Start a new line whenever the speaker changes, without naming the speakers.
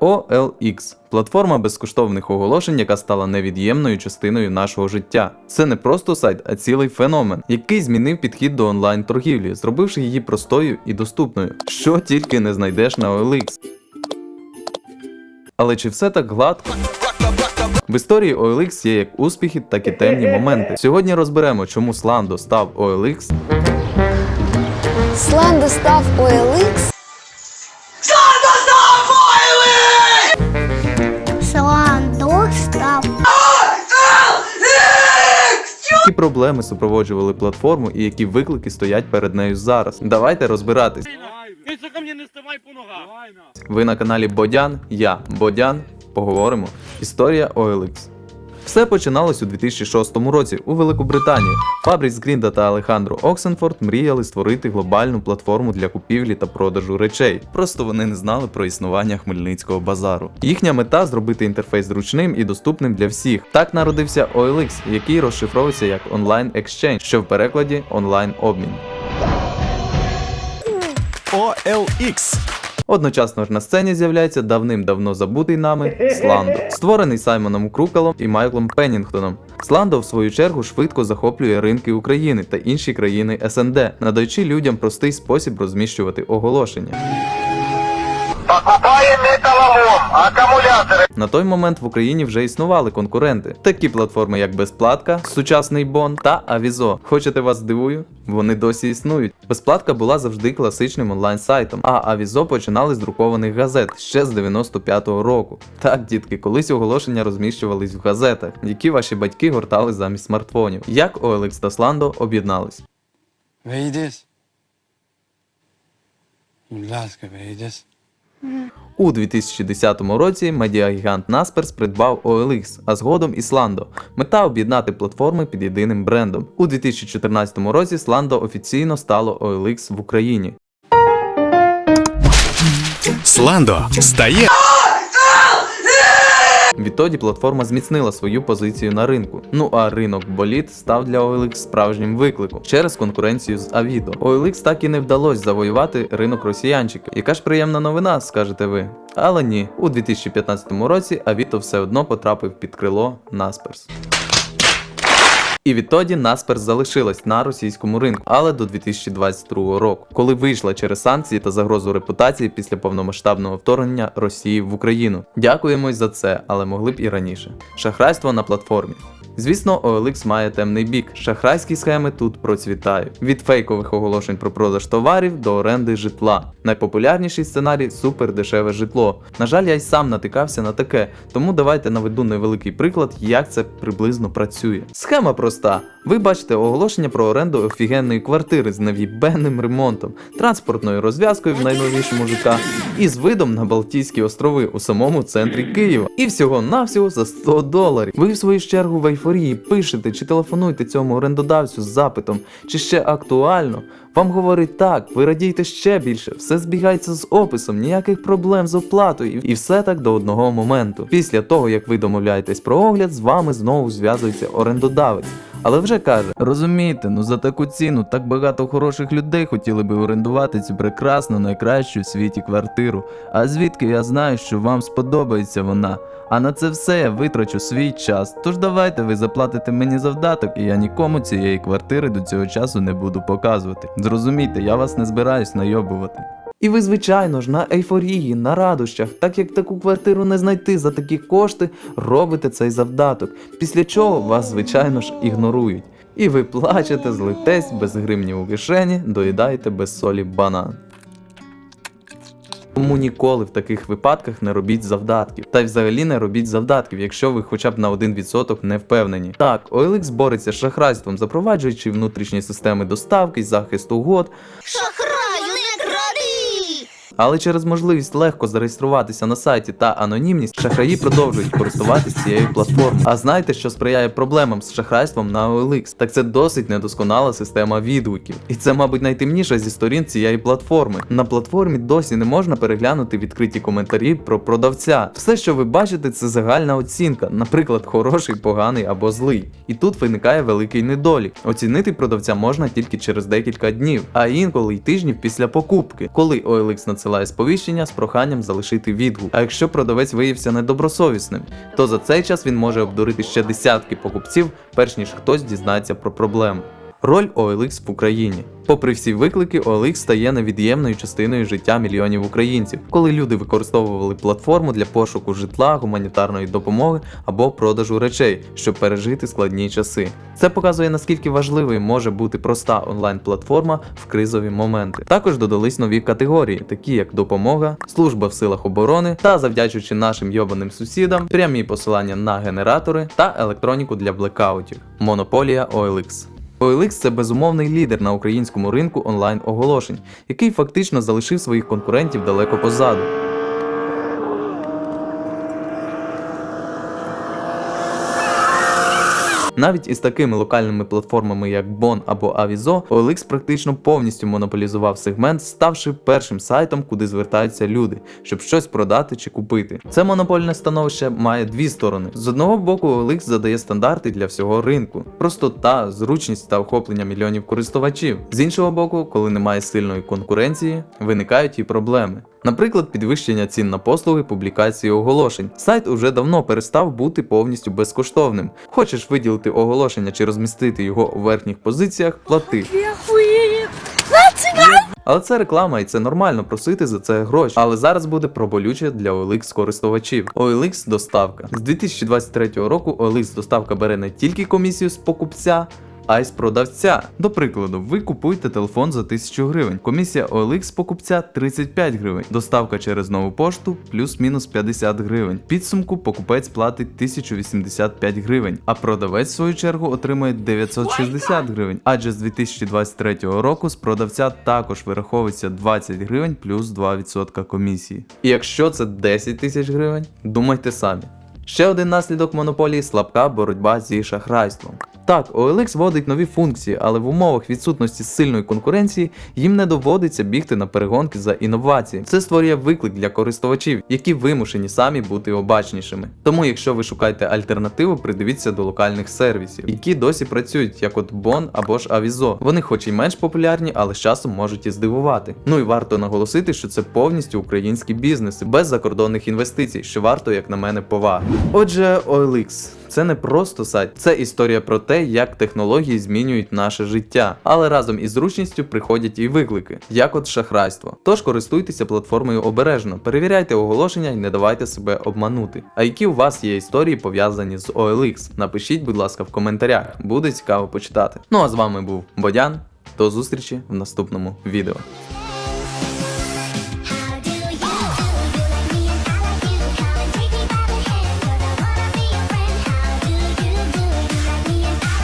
OLX платформа безкоштовних оголошень, яка стала невід'ємною частиною нашого життя. Це не просто сайт, а цілий феномен, який змінив підхід до онлайн-торгівлі, зробивши її простою і доступною. Що тільки не знайдеш на OLX. Але чи все так гладко? В історії OLX є як успіхи, так і темні моменти. Сьогодні розберемо, чому Slando став OLX,
Слендо став OLX.
Проблеми супроводжували платформу і які виклики стоять перед нею зараз. Давайте розбиратись.
Ти не ставай по ногах.
Ви на каналі Бодян, я Бодян. Поговоримо. Історія OLX. Все починалось у 2006 році у Великобританії. Фабріс Грінда та Алехандро Оксенфорд мріяли створити глобальну платформу для купівлі та продажу речей. Просто вони не знали про існування хмельницького базару. Їхня мета зробити інтерфейс зручним і доступним для всіх. Так народився OLX, який розшифровується як онлайн екшенж, що в перекладі онлайн обмін.
OLX.
Одночасно ж на сцені з'являється давним-давно забутий нами Сландо, створений Саймоном Крукалом і Майклом Пеннінгтоном. Сландо, в свою чергу, швидко захоплює ринки України та інші країни СНД, надаючи людям простий спосіб розміщувати оголошення.
Покупаем металлолом, аккумуляторы.
На той момент в Україні вже існували конкуренти, такі платформи, як Безплатка, Сучасний Бон та Авізо. Хочете вас здивую? Вони досі існують. Безплатка була завжди класичним онлайн-сайтом, а Авізо починали з друкованих газет ще з 95-го року. Так, дітки, колись оголошення розміщувались в газетах, які ваші батьки гортали замість смартфонів. Як OLX та Slando об'єднались?
Вийдеш? Будь ласка, вийдеш.
У 2010 році медіагігант Naspers придбав OLX, а згодом і Slando. Мета об'єднати платформи під єдиним брендом. У 2014 році Slando офіційно стало OLX в Україні.
Сландо стає
Відтоді платформа зміцнила свою позицію на ринку. Ну а ринок боліт став для OLX справжнім викликом через конкуренцію з Авідо. OLX так і не вдалося завоювати ринок росіянчиків. Яка ж приємна новина, скажете ви? Але ні, у 2015 році Авіто все одно потрапив під крило Naspers. І відтоді Наспер залишилась на російському ринку, але до 2022 року, коли вийшла через санкції та загрозу репутації після повномасштабного вторгнення Росії в Україну. Дякуємо за це, але могли б і раніше. Шахрайство на платформі. Звісно, OLX має темний бік. Шахрайські схеми тут процвітають. Від фейкових оголошень про продаж товарів до оренди житла. Найпопулярніший сценарій супердешеве житло. На жаль, я й сам натикався на таке, тому давайте наведу невеликий приклад, як це приблизно працює. Схема проста. Ви бачите оголошення про оренду офігенної квартири з нев'їбенним ремонтом, транспортною розв'язкою в найновішому ЖК і з видом на Балтійські острови у самому центрі Києва. І всього-навсього за 100 доларів. Ви в свою чергу в ейфорії пишете чи телефонуєте цьому орендодавцю з запитом, чи ще актуально. Вам говорить так, ви радійте ще більше, все збігається з описом, ніяких проблем з оплатою, і все так до одного моменту. Після того, як ви домовляєтесь про огляд, з вами знову зв'язується орендодавець. Але вже каже: розумієте, ну за таку ціну так багато хороших людей хотіли би орендувати цю прекрасну, найкращу в світі квартиру. А звідки я знаю, що вам сподобається вона? А на це все я витрачу свій час. Тож давайте ви заплатите мені завдаток, і я нікому цієї квартири до цього часу не буду показувати. Зрозумійте, я вас не збираюсь найобувати. І ви, звичайно ж, на ейфорії, на радощах, так як таку квартиру не знайти за такі кошти, робите цей завдаток, після чого вас, звичайно ж, ігнорують. І ви плачете, злитесь без гривні у кишені, доїдаєте без солі банан. Тому ніколи в таких випадках не робіть завдатків. Та й взагалі не робіть завдатків, якщо ви хоча б на 1% не впевнені. Так, OLX бореться з шахрайством, запроваджуючи внутрішні системи доставки, захист угод,
кради!
Але через можливість легко зареєструватися на сайті та анонімність, шахраї продовжують користуватись цією платформою. А знаєте, що сприяє проблемам з шахрайством на OLX? Так це досить недосконала система відгуків. І це, мабуть, найтемніша зі сторін цієї платформи. На платформі досі не можна переглянути відкриті коментарі про продавця. Все, що ви бачите, це загальна оцінка, наприклад, хороший, поганий або злий. І тут виникає великий недолік. Оцінити продавця можна тільки через декілька днів, а інколи й тижнів після покупки, коли OLX надсилає надсилає сповіщення з проханням залишити відгук. А якщо продавець виявився недобросовісним, то за цей час він може обдурити ще десятки покупців, перш ніж хтось дізнається про проблему. Роль OLX в Україні. Попри всі виклики, OLX стає невід'ємною частиною життя мільйонів українців, коли люди використовували платформу для пошуку житла, гуманітарної допомоги або продажу речей, щоб пережити складні часи. Це показує наскільки важливою може бути проста онлайн-платформа в кризові моменти. Також додались нові категорії, такі як допомога, служба в силах оборони та завдячуючи нашим йобаним сусідам, прямі посилання на генератори та електроніку для блекаутів. Монополія OLX. OLX – це безумовний лідер на українському ринку онлайн оголошень, який фактично залишив своїх конкурентів далеко позаду. Навіть із такими локальними платформами, як Bon або Avizo, OLX практично повністю монополізував сегмент, ставши першим сайтом, куди звертаються люди, щоб щось продати чи купити. Це монопольне становище має дві сторони. З одного боку, OLX задає стандарти для всього ринку, простота, зручність та охоплення мільйонів користувачів. З іншого боку, коли немає сильної конкуренції, виникають і проблеми. Наприклад, підвищення цін на послуги публікації оголошень. Сайт уже давно перестав бути повністю безкоштовним. Хочеш виділити оголошення чи розмістити його у верхніх позиціях, плати. Але це реклама і це нормально просити за це гроші. Але зараз буде проболюче для OLX користувачів. OLX доставка. З 2023 року OLX доставка бере не тільки комісію з покупця. А й з продавця. До прикладу, ви купуєте телефон за 1000 гривень. Комісія OLX покупця 35 гривень. Доставка через нову пошту плюс-мінус 50 гривень. Підсумку покупець платить 1085 гривень, а продавець в свою чергу отримує 960 гривень. Адже з 2023 року з продавця також вираховується 20 гривень плюс 2% комісії. І якщо це 10 тисяч гривень, думайте самі. Ще один наслідок монополії слабка боротьба зі шахрайством. Так, OLX вводить нові функції, але в умовах відсутності сильної конкуренції їм не доводиться бігти на перегонки за інновації. Це створює виклик для користувачів, які вимушені самі бути обачнішими. Тому, якщо ви шукаєте альтернативу, придивіться до локальних сервісів, які досі працюють, як от Bon або ж Avizo. Вони хоч і менш популярні, але з часом можуть і здивувати. Ну і варто наголосити, що це повністю українські бізнеси без закордонних інвестицій, що варто, як на мене, поваги. Отже, OLX. Це не просто сайт, це історія про як технології змінюють наше життя. Але разом із зручністю приходять і виклики, як от шахрайство. Тож користуйтеся платформою обережно, перевіряйте оголошення і не давайте себе обманути. А які у вас є історії пов'язані з OLX? Напишіть, будь ласка, в коментарях, буде цікаво почитати. Ну а з вами був Бодян. До зустрічі в наступному відео.